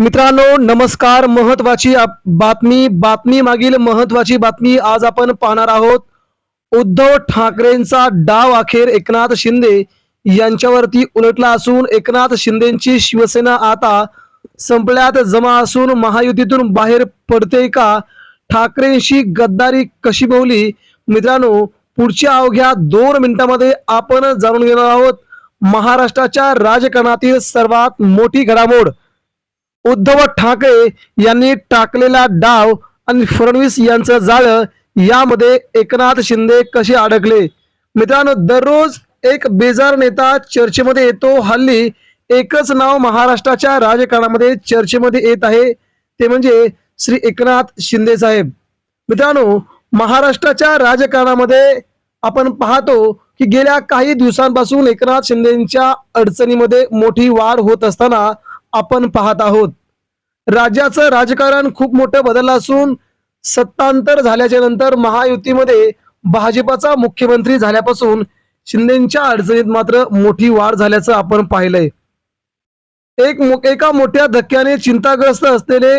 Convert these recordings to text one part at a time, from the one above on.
मित्रांनो नमस्कार. महत्वाची आप- बातमी बातमी मागील महत्वाची बातमी आज आपण पाहणार आहोत. उद्धव ठाकरेंचा डाव अखेर एकनाथ शिंदे यांच्यावरती उलटला असून एकनाथ शिंदेची शिवसेना आता संपल्यात जमा असून महायुतीतून बाहेर पडते का? ठाकरेंशी गद्दारी कशी बोवली मित्रांनो पुढच्या अवघ्या दोन मिनिटांमध्ये आपण जाणून घेणार आहोत. महाराष्ट्राच्या राजकारणातील सर्वात मोठी घडामोड उद्धव ठाकरे यांनी टाकलेला डाव आणि फडणवीस यांचं जाळं यामध्ये एकनाथ शिंदे कसे अडकले? मित्रांनो दररोज एक बेजार नेता चर्चेमध्ये येतो. हल्ली एकच नाव महाराष्ट्राच्या राजकारणामध्ये चर्चेमध्ये येत आहे. ते म्हणजे श्री एकनाथ शिंदे साहेब. मित्रांनो महाराष्ट्राच्या राजकारणामध्ये आपण पाहतो की गेल्या काही दिवसांपासून एकनाथ शिंदेच्या अडचणीमध्ये मोठी वाढ होत असताना आपण पाहत आहोत. राज्याचं राजकारण खूप मोठं बदललं असून सत्तांतर झाल्याच्यानंतर महायुतीमध्ये भाजपाचा मुख्यमंत्री झाल्यापासून शिंदेच्या अडचणीत मात्र मोठी वाढ झाल्याचं आपण पाहिलंय. एक मो- एका मोठ्या धक्क्याने चिंताग्रस्त असलेले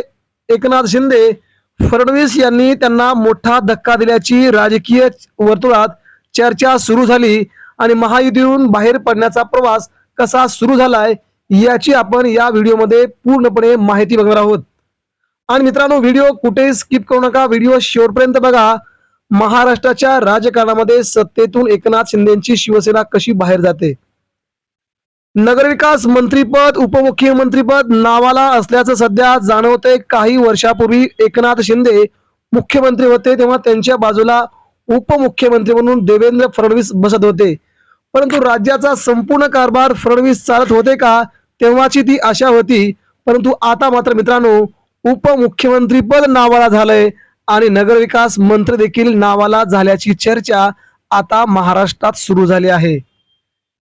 एकनाथ शिंदे फडणवीस यांनी त्यांना मोठा धक्का दिल्याची राजकीय वर्तुळात चर्चा सुरू झाली आणि महायुतीहून बाहेर पडण्याचा प्रवास कसा सुरू झालाय याची आपण या व्हिडिओमध्ये पूर्णपणे माहिती बघणार आहोत. आणि मित्रांनो व्हिडिओ कुठेही स्किप करू नका. व्हिडिओ शेवटपर्यंत बघा. महाराष्ट्राच्या राजकारणामध्ये सत्तेतून एकनाथ शिंदेची शिवसेना कशी बाहेर जाते? नगरविकास मंत्रीपद उपमुख्यमंत्रीपद नावाला असल्याचं सध्या जाणवतंय. काही वर्षापूर्वी एकनाथ शिंदे मुख्यमंत्री होते तेव्हा त्यांच्या बाजूला उपमुख्यमंत्री म्हणून देवेंद्र फडणवीस बसत होते. परंतु राज्याचा संपूर्ण कारभार फडणवीस चालत होते का? तेव्हाची ती आशा होती. परंतु आता मात्र मित्रांनो उपमुख्यमंत्रीपद नावाला झालंय आणि नगरविकास मंत्री देखील नावाला झाल्याची चर्चा आता महाराष्ट्रात सुरू झाली आहे.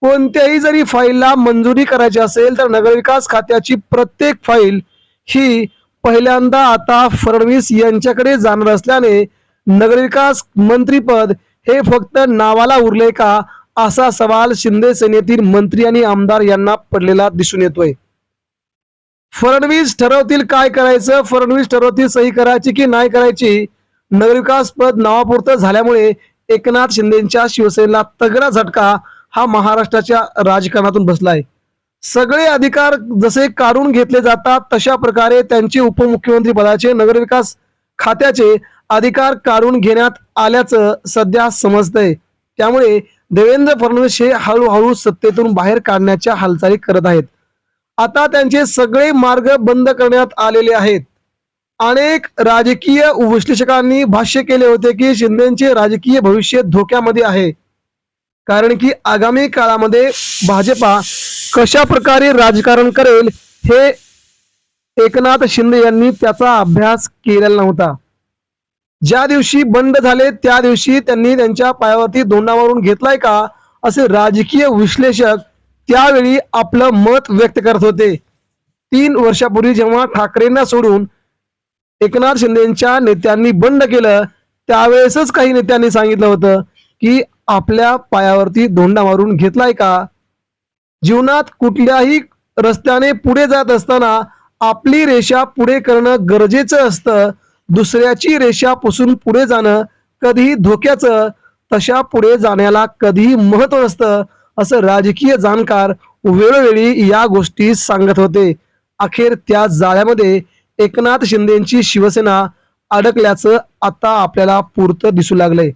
कोणत्याही जरी फाईलला मंजुरी करायची असेल तर नगरविकास खात्याची प्रत्येक फाईल ही पहिल्यांदा आता फडणवीस यांच्याकडे जाणार असल्याने नगरविकास मंत्रीपद हे फक्त नावाला उरले का? असा सवाल शिंदे सेनेतील मंत्री आणि आमदार यांना पडलेला दिसून येतोय. फडणवीस ठरवतील काय करायचं? फडणवीस ठरवतील सही करायची की नाही करायची? नगरविकास पद नावापुरतं झाल्यामुळे एकनाथ शिंदेच्या शिवसेनेला तगडा झटका हा महाराष्ट्राच्या राजकारणातून बसलाय. सगळे अधिकार जसे काढून घेतले जातात तशा प्रकारे त्यांचे उपमुख्यमंत्री पदाचे नगरविकास खात्याचे अधिकार काढून घेण्यात आल्याचं सध्या समजतंय. त्यामुळे देवेंद्र फडणवीस हे हळूहळू सत्तेतून बाहेर काढण्याच्या हालचाली करत आहेत. आता त्यांचे सगळे मार्ग बंद करण्यात आलेले आहेत. अनेक राजकीय विश्लेषकांनी भाष्य केले होते की शिंदेचे राजकीय भविष्य धोक्यामध्ये आहे. कारण की आगामी काळामध्ये भाजपा कशा प्रकारे राजकारण करेल हे एकनाथ शिंदे यांनी त्याचा अभ्यास केलेला नव्हता. ज्या दिवशी बंड झाले त्या दिवशी त्यांनी त्यांच्या पायावरती दोंडा मारून घेतलाय का असे राजकीय विश्लेषक त्यावेळी आपलं मत व्यक्त करत होते. तीन वर्षापूर्वी जेव्हा ठाकरेंना सोडून एकनाथ शिंदेच्या नेत्यांनी बंड केलं त्यावेळेसच काही नेत्यांनी सांगितलं होतं की आपल्या पायावरती धोंडा मारून घेतलाय का? जीवनात कुठल्याही रस्त्याने पुढे जात असताना आपली रेषा पुढे करणं गरजेचं असतं. दुसऱ्याची रेषा पुसून पुढे जाणं कधीही धोक्याचं तशा पुढे जाण्याला कधीही महत्त्व नसतं असं राजकीय जाणकार वेळोवेळी या गोष्टी सांगत होते. अखेर त्या जाळ्यामध्ये एकनाथ शिंदेची शिवसेना अडकल्याचं आता आपल्याला पुरतं दिसू लागलंय.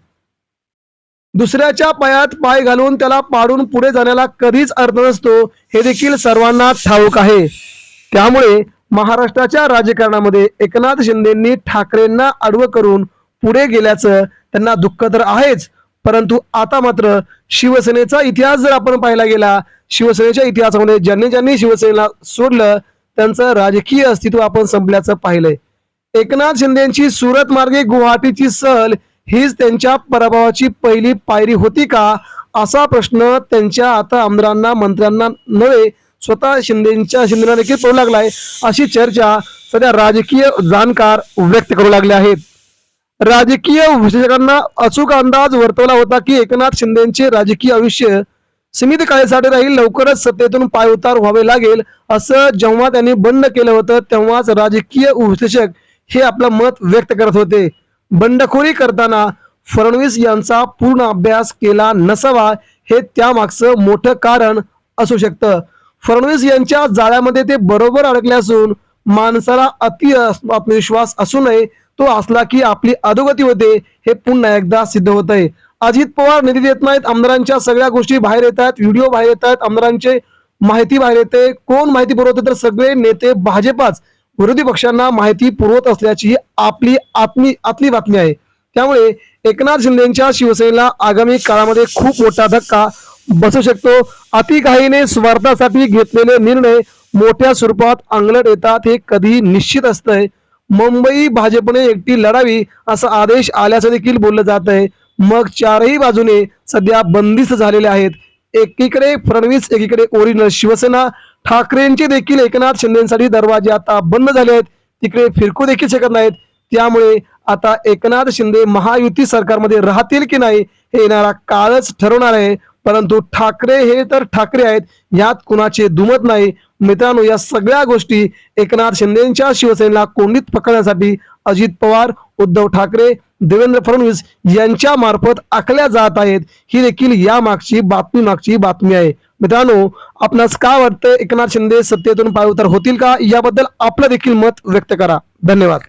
दुसऱ्याच्या पायात पाय घालून त्याला पाडून पुढे जाण्याला कधीच अर्थ नसतो हे देखील सर्वांना ठाऊक आहे. त्यामुळे महाराष्ट्राच्या राजकारणामध्ये एकनाथ शिंदेंनी ठाकरेंना आडवं करून पुढे गेल्याचं त्यांना दुःख तर आहेच परंतु आता मात्र शिवसेनेचा इतिहास जर आपण पाहायला गेला शिवसेनेच्या इतिहासामध्ये ज्यांनी ज्यांनी शिवसेनेला सोडलं त्यांचं राजकीय अस्तित्व आपण संपल्याचं पाहिलंय. एकनाथ शिंदेची सुरत मार्गे गुवाहाटीची सहल हीच त्यांच्या पराभवाची पहिली पायरी होती का असा प्रश्न त्यांच्या आता आमदारांना मंत्र्यांना नव्हे स्वतः शिंदेच्या शिंदेला देखील पडू लागलाय. अशी चर्चा सध्या राजकीय जाणकार व्यक्त करू लागले आहेत. राजकीय विश्लेषकांना अचूक अंदाज वर्तवला होता की एकनाथ शिंदेचे राजकीय आयुष्य सीमित काळेसाठी राहील लवकरच सत्तेतून पायउतार व्हावे लागेल असं जेव्हा त्यांनी बंड केलं होतं तेव्हाच राजकीय विश्लेषक हे आपलं मत व्यक्त करत होते. बंडखोरी करताना फडणवीस यांचा पूर्ण अभ्यास केला नसावा हे त्यामागचं मोठं कारण असू शकतं. फडणवीस यांच्या जाळ्यामध्ये ते बरोबर अडकले असून माणसाला अति आत्मविश्वास असू नये तो असला की आपली अधोगती होते हे पुन्हा एकदा सिद्ध होत आहे. अजित पवार निधी देत नाहीत आमदारांच्या सगळ्या गोष्टी बाहेर येत आहेत व्हिडिओ बाहेर येत आहेत आमदारांचे माहिती बाहेर येते. कोण माहिती पुरवते तर सगळे नेते भाजपाच. विरोधी पक्षांना माहिती पुरवत असल्याची आपली आत्मी आतली बातमी आहे. त्यामुळे एकनाथ शिंदेच्या शिवसेनेला आगामी काळामध्ये खूप मोठा धक्का बसू शकतो. अतिघाईने स्वार्थासाठी घेतलेले निर्णय मोठ्या स्वरूपात अंगलट येतात हे कधी निश्चित असतंय. मुंबई भाजपने एकटी लढावी असा आदेश आल्याचं देखील बोललं जात आहे मग चारही बाजूने सध्या बंदिस्त झालेले आहेत. एकीकडे फडणवीस एकीकडे ओरिजिनल शिवसेना. ठाकरेंचे देखील एकनाथ शिंदेसाठी दरवाजे आता बंद झाले आहेत. तिकडे फिरकू देखील शकत नाहीत. त्यामुळे आता एकनाथ शिंदे महायुती सरकारमध्ये राहतील की नाही हे येणारा काळच ठरवणार आहे. परंतु ठाकरे हे तर ठाकरे आहेत यात कुणाचे दुमत नाही. मित्रांनो या सगळ्या गोष्टी एकनाथ शिंदेच्या शिवसेनेला कोंडीत पकडण्यासाठी अजित पवार उद्धव ठाकरे देवेंद्र फडणवीस यांच्या मार्फत आखल्या जात आहेत. ही देखील या मागची बातमी मागची बातमी आहे. मित्रांनो आपणास काय वाटतं एकनाथ शिंदे सत्तेतून पायउतार होतील का? याबद्दल आपलं देखील मत व्यक्त करा. धन्यवाद.